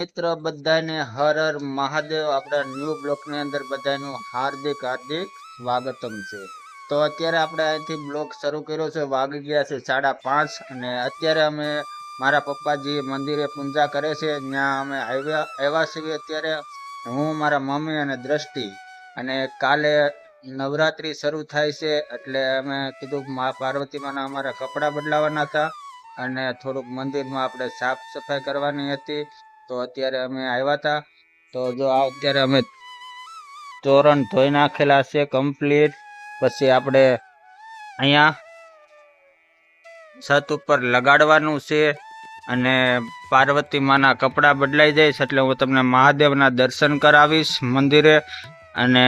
મિત્ર, બધાને હર હર મહાદેવ. આપણા ન્યૂ બ્લોકની અંદર બધાનું હાર્દિક હાર્દિક સ્વાગતમ છે. તો અત્યારે આપણે અહીંથી બ્લોક શરૂ કર્યો છે, વાગી ગયા છે સાડા પાંચ અને અત્યારે અમે મારા પપ્પાજી મંદિરે પૂજા કરે છે. ત્યાં અમે આવ્યા આવ્યા છીએ અત્યારે. હું, મારા મમ્મી અને દ્રષ્ટિ. અને કાલે નવરાત્રી શરૂ થાય છે એટલે અમે કીધું મા પાર્વતીમાંના અમારા કપડાં બદલાવાના હતા. અને થોડુંક મંદિરમાં આપણે સાફ સફાઈ કરવાની હતી. તો અત્યારે અમે આવ્યા હતા તો જો આ અત્યારે અમે તોરણ ધોઈ નાખેલા છે કમ્પ્લીટ પછી આપણે અહીંયા છત ઉપર લગાડવાનું છે અને પાર્વતી માના કપડાં બદલાઈ છે એટલે હું તમને મહાદેવના દર્શન કરાવીશ મંદિરે અને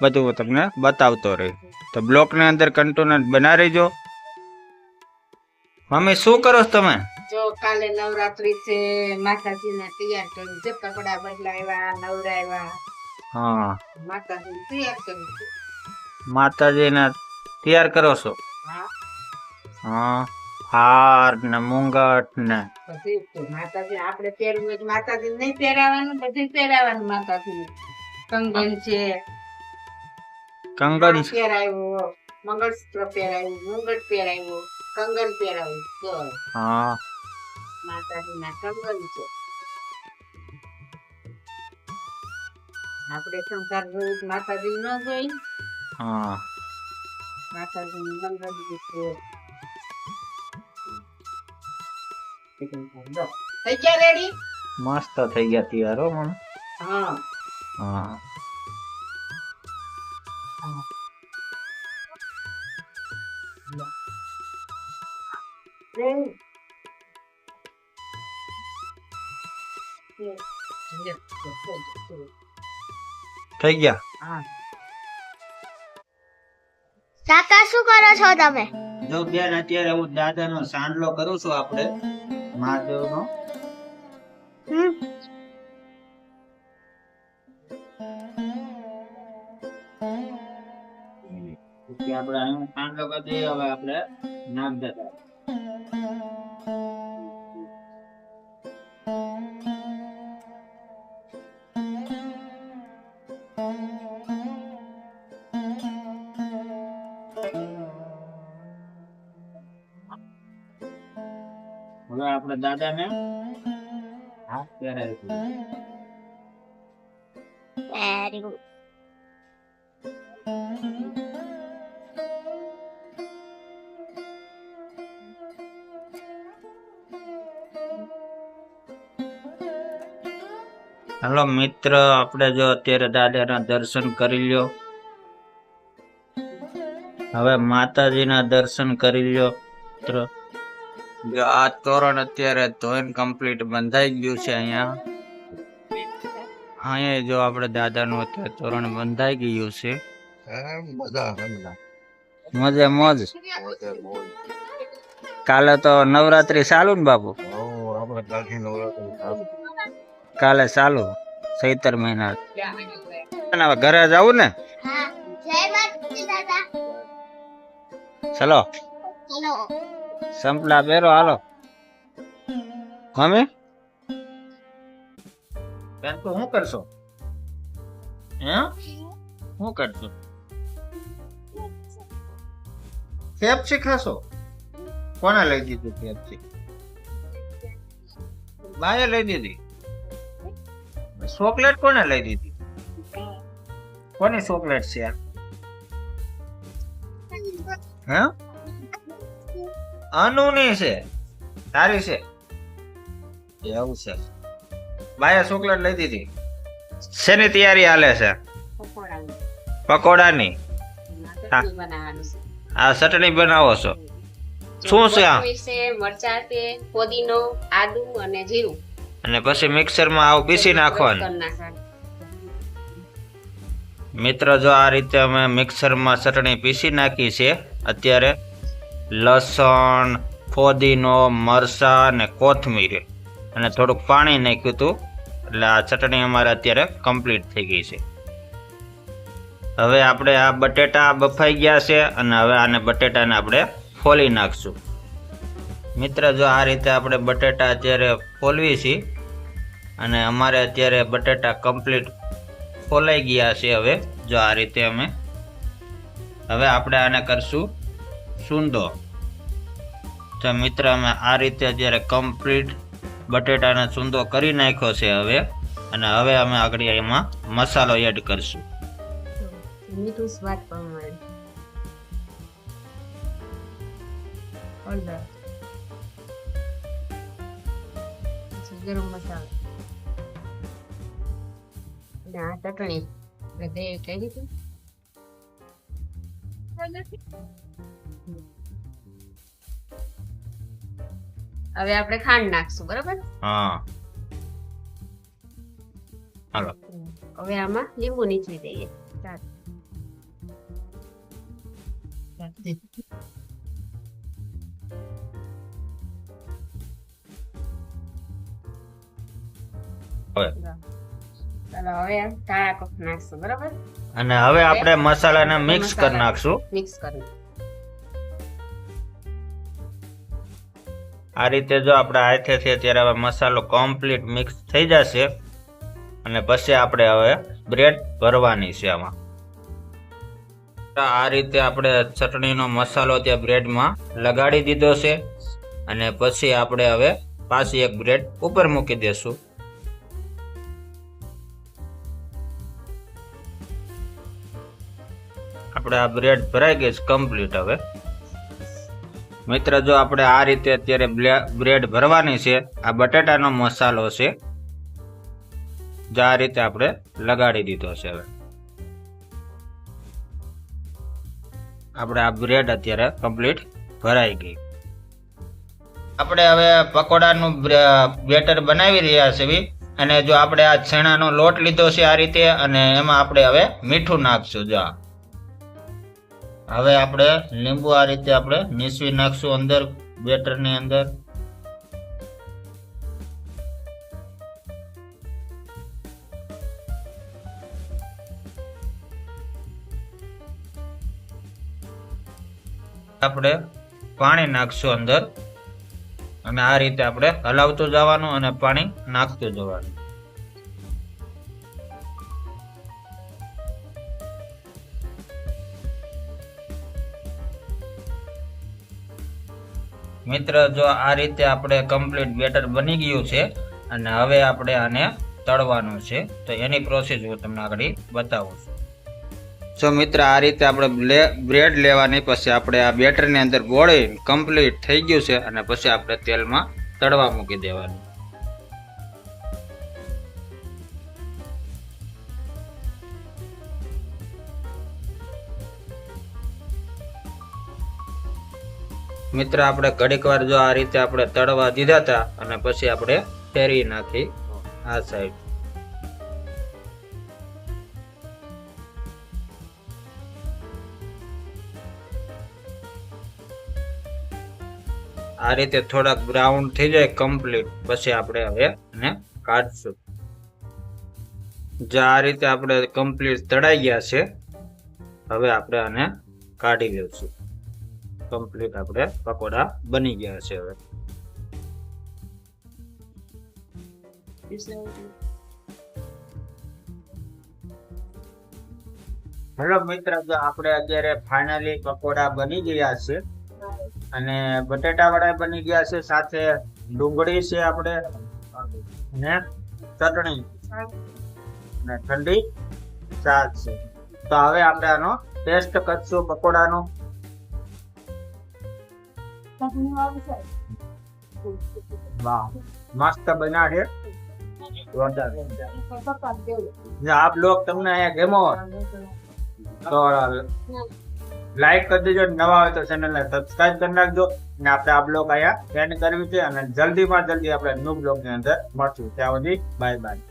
બધું હું તમને બતાવતો રહીશ. તો બ્લોકની અંદર કન્ટોનન્ટ બના રહીજો મમ્મી, શું કરો છો તમે? જો કાલે નવરાત્રી છે માતાજી ને તૈયાર કરી જે કપડા બદલાવ્યા નવરાવ્યા. હા. માતાજી તૈયાર કરી છે. માતાજીને તૈયાર કરો છો? હા. હા હાર ને મુંગટ ને. બધી માતાજી આપણે પહેરવું હોય માતાજી નહીં પહેરાવાનું બધું પહેરાવાનું માતાજી કંગન છે. કંગન છે. પહેરાવ્યો મંગળસૂત્ર પહેરાવ્યું મુંગટ પહેરાવ્યું કંગન પહેરાવ્યું. હા. માતાજીના કંગન છે. આપણે સંસાર જોયું માતાજી ન જોઈ. હા. માતાજી મંગળજી છે. થઈ ગયા રેડી મસ્ત થઈ ગયા તૈયાર હો મમ્મી હા. હા. થઈ ગયા કાકા શું કરો છો તમે જો બેન અત્યારે હું દાદાનો સાંડલો કરું છું આપણે મહાદેવનો આપણે સાંડલો કરી દઈએ હવે આપણે નાગ દાદા હવે આપણે દાદાને હાથ પહેરાવી. વેરી ગુડ હાલો મિત્ર આપણે જો અત્યારે દાદાના દર્શન કરી લ્યો. હવે માતાજીના દર્શન કરી લ્યો મિત્ર. આ તોરણ અત્યારે ધોઈને કમ્પ્લીટ બંધાઈ ગયું છે અહીંયા. અહીંયા જો આપણે દાદાનું અત્યારે તોરણ બંધાઈ ગયું છે. મજે મોજ. કાલે તો નવરાત્રી ચાલુ ને બાપુ? કાલે ચાલુ ચૈતર મહિના. હવે ઘરે જવું ને? ચલો. હેલો સંપલા પહેરો, હાલો. મમ્મી બેન, તો શું કરશો? હે? શું કરશો? પેપ્સી ખાશો કોને લઈ દીધું પેપ્સી બાએ લઈ દીધી. ચોકલેટ કોને લઈ દીધી? કોની ચોકલેટ છે? હે? અનુની છે. તારી છે. એવું છે. બાએ ચોકલેટ લઈ દીધી. શેની તૈયારી હાલે છે? પકોડાની. આ ચટણી બનાવો છો. શું છે આ? મરચા છે પુદીનો આદુ અને જીરું. અને પછી મિક્સરમાં આવું પીસી નાખવાનું. મિત્ર જો આ રીતે અમે મિક્સરમાં ચટણી પીસી નાખી છે અત્યારે લસણ, ફોદીનો, મરચાં અને કોથમીર. અને થોડુંક પાણી નાખ્યું હતું. એટલે આ ચટણી અમારે અત્યારે કમ્પ્લીટ થઈ ગઈ છે. હવે આપણે આ બટેટા બફાઈ ગયા છે અને હવે આને બટેટાને આપણે ફોલી નાખશું. મિત્ર, જો આ રીતે આપણે બટેટા અત્યારે ફોલવી છીએ, અને અમારે અત્યારે બટેટા કમ્પ્લીટ ફોલાઈ ગયા છે હવે, જો આ રીતે અમે. હવે આપણે આને કરશું સૂંદો તો મિત્ર, અમે આ રીતે અત્યારે કમ્પ્લીટ બટેટાને સૂંદો કરી નાખ્યો છે હવે. અને હવે અમે આગળ એમાં મસાલો એડ કરશું. મસાલો. આ ચટણી. આપણે કઈ કરી હવે આપણે ખાંડ નાખશું બરાબર? હા. હાલો. હવે આમાં લીંબુ નીચવી દઈએ. હવે. ચાલો હવે કાળા કપ નાખશું બરાબર? અને હવે આપણે મસાલાને મિક્સ કરી નાખશું. મિક્સ કરી આ રીતે જો આપણે હાથે છે, ત્યારે હવે મસાલો કમ્પ્લીટ મિક્સ થઈ જશે. અને પછી આપણે હવે બ્રેડ ભરવાની છે આમાં. આ રીતે આપણે ચટણીનો મસાલો ત્યાં બ્રેડમાં લગાડી દીધો છે. અને પછી આપણે હવે પાછી એક બ્રેડ ઉપર મૂકી દેશું. આપણે આ બ્રેડ ભરાઈ ગઈ કમ્પ્લીટ હવે. મિત્ર, જો આપણે આ રીતે અત્યારે બ્રેડ ભરવાની છે, આ બટેટાનો મસાલો છે, જે આ રીતે આપણે લગાડી દીધો છે હવે. આપણે આ બ્રેડ અત્યારે કમ્પ્લીટ ભરાઈ ગઈ. આપણે હવે પકોડાનું બેટર બનાવી રહ્યા છીએ અને જો આપણે આ છેણાનો લોટ લીધો છે આ રીતે, અને એમાં આપણે હવે મીઠું નાખશું, જો. હવે આપણે લીંબુ આ રીતે આપણે નીસવી નાખશું અંદર, બેટરની અંદર. આપણે પાણી નાખશું અંદર. અને આ રીતે આપણે હલાવતું જવાનું અને પાણી નાખતું જવાનું. મિત્ર, જો આ રીતે આપણે કમ્પ્લીટ બેટર બની ગયું છે અને હવે આપણે આને તળવાનું છે, તો એની પ્રોસેસ હું તમને આગળ બતાવું છું. જો મિત્ર, આ રીતે આપણે બ્રેડ લેવાની, પછી આપણે આ બેટરની અંદર ગોળી કમ્પ્લીટ થઈ ગયું છે અને પછી આપણે તેલમાં તળવા મૂકી દેવાનું. મિત્ર, આપણે ઘડીક વાર જો આ રીતે આપણે તળવા દીધા હતા અને પછી આપણે ફેરવી નાખી. આ સાઈડ આ રીતે થોડાક બ્રાઉન થઈ જાય કમ્પ્લીટ. પછી આપણે હવે એને કાઢશું. જે આ રીતે આપણે કમ્પ્લીટ તળાઈ ગયા છે, હવે આપણે આને કાઢી લઈશું કમ્પ્લીટ આપણે પકોડા બની ગયા છે હવે. હેલો મિત્ર જો આપણે અત્યારે ફાઇનલી પકોડા બની ગયા છે. અને બટેટા વડા બની ગયા છે, સાથે ડુંગળી છે આપણે ને ચટણી. ને ઠંડી છાશ છે. તો હવે આપણે આનો ટેસ્ટ કરશું પકોડાનો. વાહ, મસ્ત બન્યા છે જોરદાર. જો આ બ્લોગ તમને અહીંયા ગેમો તો લાઈક કરી દેજો, નવા હોય તો ચેનલને સબસ્ક્રાઇબ કરી નાખજો. અને આપણે આ બ્લોગ અહીંયા એન્ડ કરવી છે અને જલ્દીમાં જલ્દી આપણે ન્યૂ બ્લોગની અંદર મળશું. ત્યાં સુધી બાય બાય